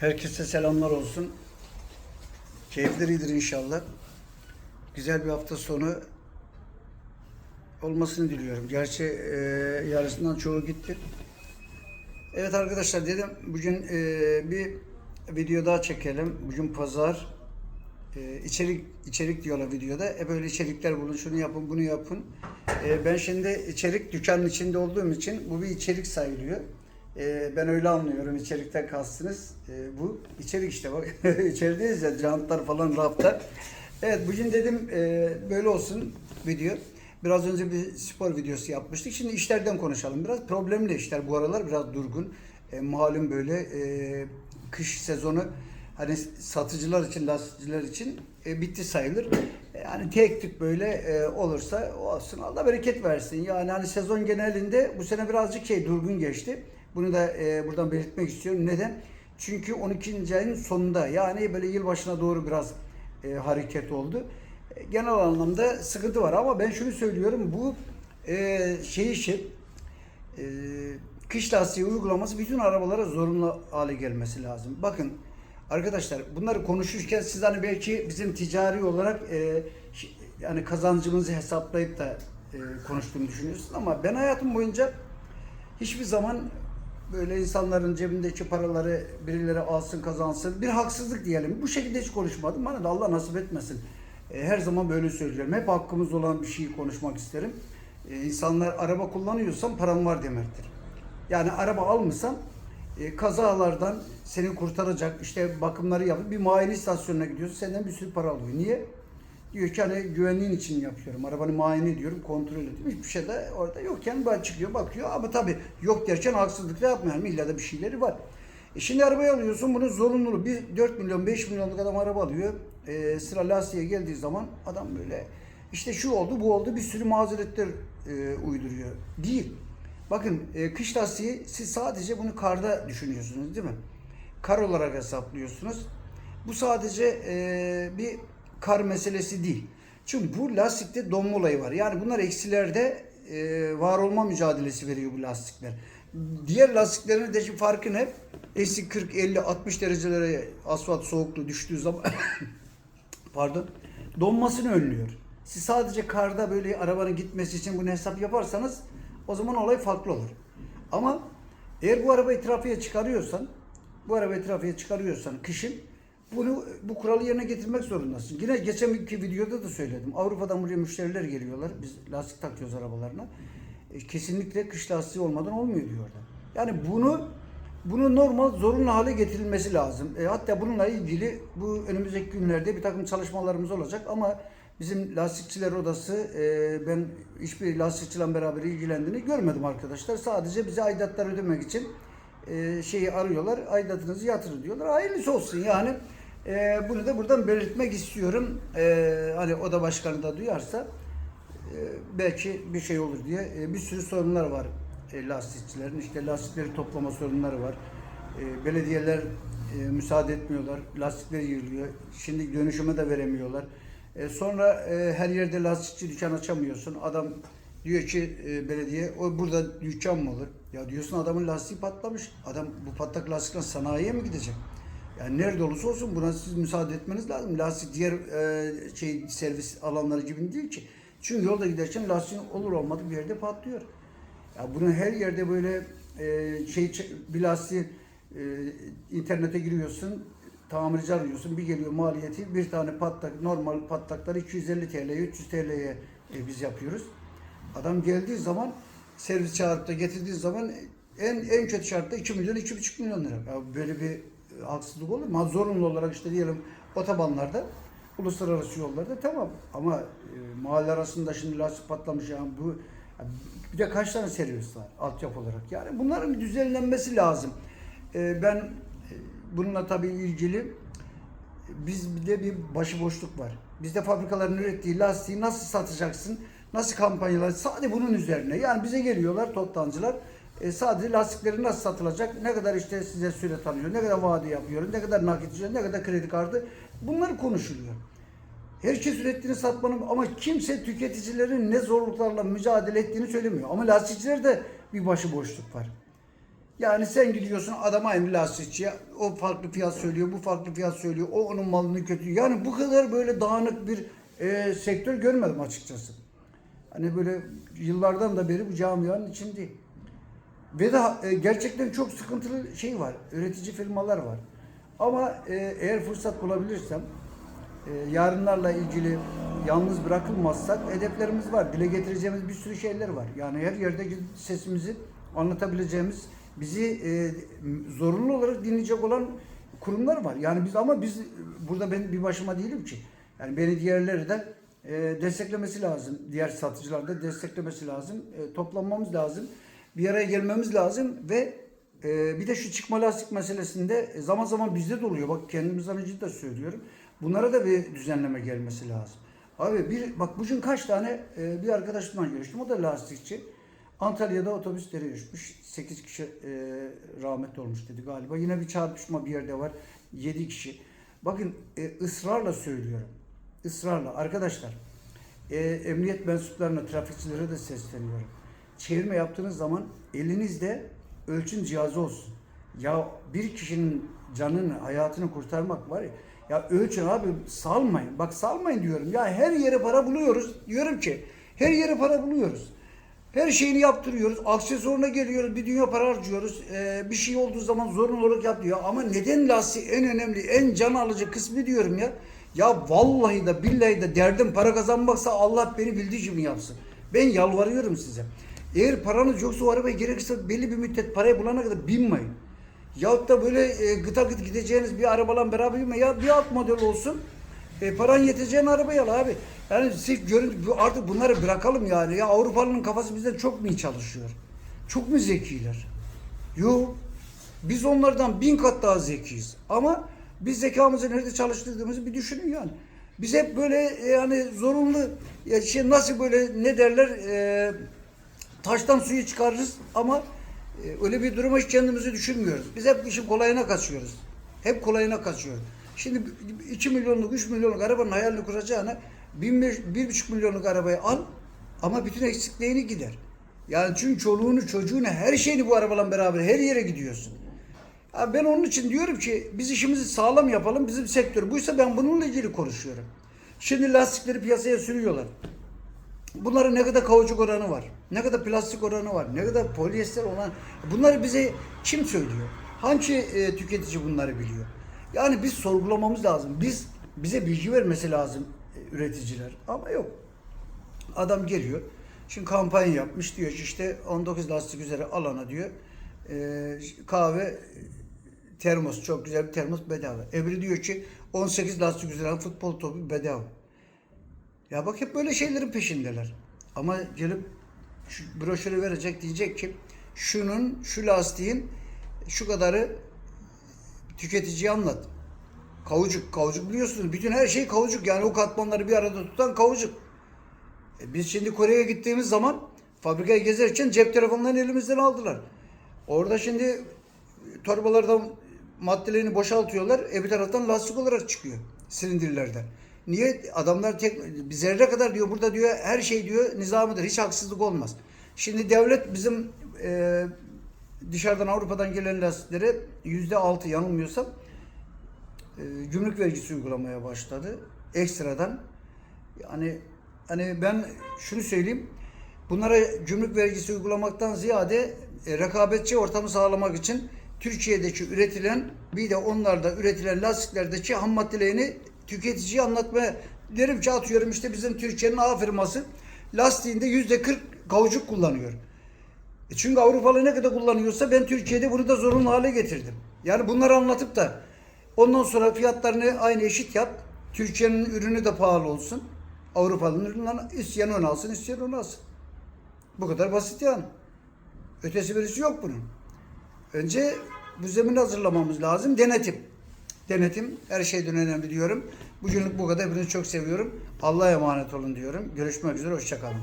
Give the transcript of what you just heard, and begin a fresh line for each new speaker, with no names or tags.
Herkese selamlar olsun. Keyifler inşallah. Güzel bir hafta sonu olmasını diliyorum. Gerçi e, yarısından çoğu gitti. Evet arkadaşlar dedim bugün e, bir video daha çekelim. Bugün pazar. E, içerik içerik diyorlar videoda. E böyle içerikler bulun, şunu yapın, bunu yapın. E, ben şimdi içerik dükkanın içinde olduğum için bu bir içerik sayılıyor. E, ben öyle anlıyorum içerikten kastınız. E, bu içerik işte bak. İçerideyiz ya jantlar falan rafta. Evet bugün dedim e, böyle olsun video. Biraz önce bir spor videosu yapmıştık. Şimdi işlerden konuşalım biraz. Problemli işler bu aralar biraz durgun. E, malum böyle e, kış sezonu hani satıcılar için, lastikçiler için e, bitti sayılır. E, yani tek tük böyle e, olursa olsun. Allah bereket versin. Yani hani sezon genelinde bu sene birazcık şey durgun geçti. Bunu da e, buradan belirtmek istiyorum. Neden? Çünkü 12. ayın sonunda yani böyle yılbaşına doğru biraz e, hareket oldu. E, genel anlamda sıkıntı var ama ben şunu söylüyorum bu e, şey işi e, kış lastiği uygulaması bütün arabalara zorunlu hale gelmesi lazım. Bakın arkadaşlar bunları konuşurken siz hani belki bizim ticari olarak e, yani kazancımızı hesaplayıp da e, konuştuğumu düşünüyorsunuz ama ben hayatım boyunca hiçbir zaman böyle insanların cebindeki paraları birileri alsın kazansın bir haksızlık diyelim. Bu şekilde hiç konuşmadım. Bana da Allah nasip etmesin. E, her zaman böyle söylüyorum. Hep hakkımız olan bir şeyi konuşmak isterim. E, insanlar araba kullanıyorsan param var demektir. Yani araba almışsan e, kazalardan seni kurtaracak işte bakımları yapıp bir muayene istasyonuna gidiyorsun senden bir sürü para alıyor. Niye? Diyor ki hani güvenliğin için yapıyorum. Arabanı muayene ediyorum, kontrol ediyorum. Hiçbir şey de orada yokken ben çıkıyor, bakıyor. Ama tabii yok derken haksızlık da yapmayalım. İlla da bir şeyleri var. E şimdi arabayı alıyorsun, bunun zorunluluğu. Bir 4 milyon, 5 milyonluk adam araba alıyor. E, sıra lastiğe geldiği zaman adam böyle işte şu oldu, bu oldu bir sürü mazeretler e, uyduruyor. Değil. Bakın e, kış lastiği siz sadece bunu karda düşünüyorsunuz değil mi? Kar olarak hesaplıyorsunuz. Bu sadece e, bir kar meselesi değil. Çünkü bu lastikte donma olayı var. Yani bunlar eksilerde e, var olma mücadelesi veriyor bu lastikler. Diğer lastiklerin de şimdi farkı ne? Eksi 40, 50, 60 derecelere asfalt soğukluğu düştüğü zaman pardon donmasını önlüyor. Siz sadece karda böyle arabanın gitmesi için bunu hesap yaparsanız o zaman olay farklı olur. Ama eğer bu arabayı trafiğe çıkarıyorsan, bu arabayı trafiğe çıkarıyorsan kışın bunu bu kuralı yerine getirmek zorundasın. Yine geçen bir videoda da söyledim. Avrupa'dan buraya müşteriler geliyorlar. Biz lastik takıyoruz arabalarına. E, kesinlikle kış lastiği olmadan olmuyor diyorlar. Yani bunu bunu normal zorunlu hale getirilmesi lazım. E, hatta bununla ilgili bu önümüzdeki günlerde bir takım çalışmalarımız olacak ama bizim lastikçiler odası e, ben hiçbir lastikçiyle beraber ilgilendiğini görmedim arkadaşlar. Sadece bize aidatlar ödemek için e, şeyi arıyorlar. Aidatınızı yatırın diyorlar. Hayırlısı olsun yani. E, bunu da buradan belirtmek istiyorum. E, hani oda başkanı da duyarsa e, belki bir şey olur diye E, bir sürü sorunlar var e, lastikçilerin. İşte lastikleri toplama sorunları var. E, belediyeler e, müsaade etmiyorlar. Lastikleri yığılıyor. Şimdi dönüşüme de veremiyorlar. E, sonra e, her yerde lastikçi dükkan açamıyorsun. Adam diyor ki e, belediye o burada dükkan mı olur? Ya diyorsun adamın lastiği patlamış. Adam bu patlak lastikle sanayiye mi gidecek? Yani nerede olursa olsun buna siz müsaade etmeniz lazım. Lastik diğer e, şey servis alanları gibi değil ki. Çünkü yolda giderken lastiğin olur olmadık bir yerde patlıyor. Ya bunu her yerde böyle e, şey bir lastiği e, internete giriyorsun, tamirci arıyorsun. Bir geliyor maliyeti bir tane patlak normal patlakları 250 TL, 300 TL'ye e, biz yapıyoruz. Adam geldiği zaman servis çağırıp da getirdiği zaman en en kötü şartta 2 milyon 2,5 milyon lira. Ya böyle bir haksızlık olur mu? Zorunlu olarak işte diyelim otobanlarda uluslararası yollarda tamam ama e, mahalle arasında şimdi lastik patlamış yani bu bir de kaç tane servis var altyapı olarak yani bunların bir düzenlenmesi lazım. E, ben e, bununla tabii ilgili bizde bir başıboşluk var. Bizde fabrikaların ürettiği lastiği nasıl satacaksın? Nasıl kampanyalar? Sadece bunun üzerine. Yani bize geliyorlar toptancılar. E, sadece lastikleri nasıl satılacak? Ne kadar işte size süre tanıyor? Ne kadar vade yapıyor? Ne kadar nakit Ne kadar kredi kartı? Bunlar konuşuluyor. Herkes ürettiğini satmanın ama kimse tüketicilerin ne zorluklarla mücadele ettiğini söylemiyor. Ama lastikçilerde bir başıboşluk var. Yani sen gidiyorsun adam aynı lastikçiye o farklı fiyat söylüyor, bu farklı fiyat söylüyor, o onun malını kötü. Yani bu kadar böyle dağınık bir e, sektör görmedim açıkçası. Hani böyle yıllardan da beri bu camianın içindeyim. Ve de gerçekten çok sıkıntılı şey var. Üretici firmalar var. Ama e, eğer fırsat bulabilirsem e, yarınlarla ilgili yalnız bırakılmazsak hedeflerimiz var. Dile getireceğimiz bir sürü şeyler var. Yani her yerde sesimizi anlatabileceğimiz, bizi e, zorunlu olarak dinleyecek olan kurumlar var. Yani biz ama biz burada ben bir başıma değilim ki. Yani beni diğerleri de desteklemesi lazım. Diğer satıcılar da desteklemesi lazım. E, toplanmamız lazım. Bir araya gelmemiz lazım ve e, bir de şu çıkma lastik meselesinde zaman zaman bizde de oluyor. Bak kendimizden önce de söylüyorum. Bunlara da bir düzenleme gelmesi lazım. Abi bir bak bugün kaç tane e, bir arkadaşımla görüştüm. O da lastikçi. Antalya'da otobüsleri düşmüş. 8 kişi e, rahmetli olmuş dedi galiba. Yine bir çarpışma bir yerde var. 7 kişi. Bakın e, ısrarla söylüyorum. Israrla arkadaşlar. E, emniyet mensuplarına, trafikçilere de sesleniyorum. Çevirme yaptığınız zaman elinizde ölçüm cihazı olsun. Ya bir kişinin canını, hayatını kurtarmak var ya. Ya ölçün abi salmayın. Bak salmayın diyorum. Ya her yere para buluyoruz. Diyorum ki her yere para buluyoruz. Her şeyini yaptırıyoruz. Aksesuarına geliyoruz. Bir dünya para harcıyoruz. Ee, bir şey olduğu zaman zorunlu olarak yapıyor. Ama neden lastiği en önemli, en can alıcı kısmı diyorum ya. Ya vallahi de billahi de derdim para kazanmaksa Allah beni bildiği gibi yapsın. Ben yalvarıyorum size. Eğer paranız yoksa o arabaya gerekirse belli bir müddet parayı bulana kadar binmeyin. Yahut da böyle e, gıta gıt gideceğiniz bir arabalan beraber binme. Ya bir alt model olsun. E, paran yeteceğin arabayı al abi. Yani sırf görüntü artık bunları bırakalım yani. Ya Avrupalı'nın kafası bizden çok mu çalışıyor? Çok mu zekiler? Yok. Biz onlardan bin kat daha zekiyiz. Ama biz zekamızı nerede çalıştırdığımızı bir düşünün yani. Biz hep böyle e, yani zorunlu ya şey nasıl böyle ne derler e, taştan suyu çıkarırız ama e, öyle bir duruma hiç kendimizi düşünmüyoruz. Biz hep işin kolayına kaçıyoruz. Hep kolayına kaçıyoruz. Şimdi 2 milyonluk, 3 milyonluk arabanın hayalini kuracağına 1,5 milyonluk arabayı al ama bütün eksikliğini gider. Yani çünkü çoluğunu, çocuğunu, her şeyini bu arabayla beraber her yere gidiyorsun. Ya ben onun için diyorum ki biz işimizi sağlam yapalım. Bizim sektör buysa ben bununla ilgili konuşuyorum. Şimdi lastikleri piyasaya sürüyorlar. Bunların ne kadar kauçuk oranı var, ne kadar plastik oranı var, ne kadar polyester olan bunları bize kim söylüyor? Hangi e, tüketici bunları biliyor? Yani biz sorgulamamız lazım. Biz bize bilgi vermesi lazım e, üreticiler. Ama yok. Adam geliyor. Şimdi kampanya yapmış diyor ki işte 19 lastik üzeri alana diyor. e, kahve termos çok güzel bir termos bedava. Ebri diyor ki 18 lastik üzeri futbol topu bedava. Ya bak hep böyle şeylerin peşindeler. Ama gelip şu broşürü verecek diyecek ki şunun şu lastiğin şu kadarı tüketiciye anlat. Kavucuk, kavucuk biliyorsunuz. Bütün her şey kavucuk. Yani o katmanları bir arada tutan kavucuk. E biz şimdi Kore'ye gittiğimiz zaman fabrikaya gezerken cep telefonlarını elimizden aldılar. Orada şimdi torbalardan maddelerini boşaltıyorlar. E bir taraftan lastik olarak çıkıyor silindirlerden. Niye? Adamlar tek zerre kadar diyor burada diyor her şey diyor nizamıdır. Hiç haksızlık olmaz. Şimdi devlet bizim e, dışarıdan Avrupa'dan gelen lastiklere yüzde altı yanılmıyorsam e, gümrük vergisi uygulamaya başladı. Ekstradan. Yani hani ben şunu söyleyeyim. Bunlara gümrük vergisi uygulamaktan ziyade e, rekabetçi ortamı sağlamak için Türkiye'deki üretilen bir de onlarda üretilen lastiklerdeki ham maddelerini tüketiciye anlatmaya derim ki atıyorum işte bizim Türkiye'nin A firması lastiğinde yüzde 40 kauçuk kullanıyor. E çünkü Avrupalı ne kadar kullanıyorsa ben Türkiye'de bunu da zorunlu hale getirdim. Yani bunları anlatıp da ondan sonra fiyatlarını aynı eşit yap. Türkiye'nin ürünü de pahalı olsun. Avrupa'nın ürününden isteyen onu alsın, isteyen onu alsın. Bu kadar basit yani. Ötesi birisi yok bunun. Önce bu zemini hazırlamamız lazım. Denetim. Denetim her şeyden önemli diyorum. Bugünlük bu kadar. Hepinizi çok seviyorum. Allah'a emanet olun diyorum. Görüşmek üzere. Hoşçakalın.